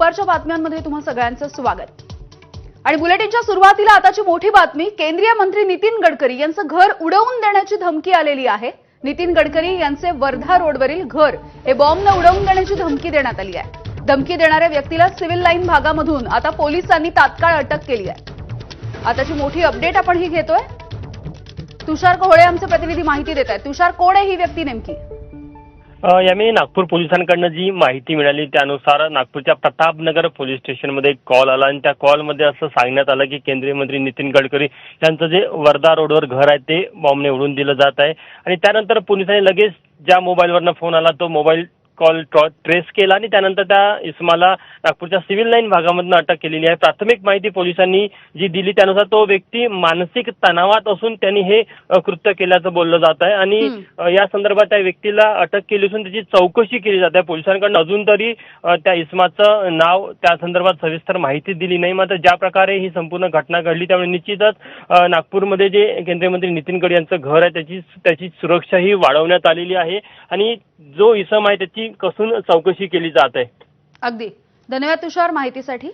दुपारच्या बातम्यांमध्ये तुम्हा सगळ्यांचं स्वागत. आणि बुलेटिनच्या सुरुवातीला आताची मोठी बातमी केंद्रीय मंत्री नितीन गडकरी यांचं घर उडवून देण्याची धमकी आलेली आहे. नितीन गडकरी यांचे वर्धा रोडवरील घर हे बॉम्बनं उडवून देण्याची धमकी देण्यात आली आहे. धमकी देणाऱ्या व्यक्तीला सिव्हिल लाईन भागामधून आता पोलिसांनी तात्काळ अटक केली आहे. आताची मोठी अपडेट आपण ही घेतोय. तुषार कोहळे आमचे प्रतिनिधी माहिती देत आहेत. तुषार कोण आहे ही व्यक्ती नेमकी? यावेळी नागपूर पोलिसांकडनं जी माहिती मिळाली त्यानुसार नागपूरच्या प्रतापनगर पोलीस स्टेशनमध्ये एक कॉल आला आणि त्या कॉलमध्ये असं सांगण्यात आलं की केंद्रीय मंत्री नितीन गडकरी यांचं जे वर्धा रोडवर घर आहे ते बॉम्बने उडून दिलं जात आहे. आणि त्यानंतर पोलिसांनी लगेच ज्या मोबाईलवरनं फोन आला तो मोबाईल कॉल ट्रेस केला आणि त्यानंतर त्या इसमाला नागपूरच्या सिव्हिल लाईन भागामधून अटक केलेली आहे. प्राथमिक माहिती पोलिसांनी जी दिली त्यानुसार तो व्यक्ती मानसिक तणावात असून त्यांनी हे कृत्य केल्याचं बोललं जात आहे. आणि या संदर्भात त्या व्यक्तीला अटक केली असून त्याची चौकशी केली जाते आहे. पोलिसांकडून अजून तरी त्या इसमाचं नाव त्या संदर्भात सविस्तर माहिती दिली नाही. मात्र ज्या प्रकारे ही संपूर्ण घटना घडली त्यामुळे निश्चितच नागपूरमध्ये जे केंद्रीय मंत्री नितीन गडकरी यांचं घर आहे त्याची त्याची सुरक्षाही वाढवण्यात आलेली आहे. आणि जो इसम आहे त्याची कसून चौकशी केली जात आहे? अगदी. धन्यवाद तुषार माहितीसाठी.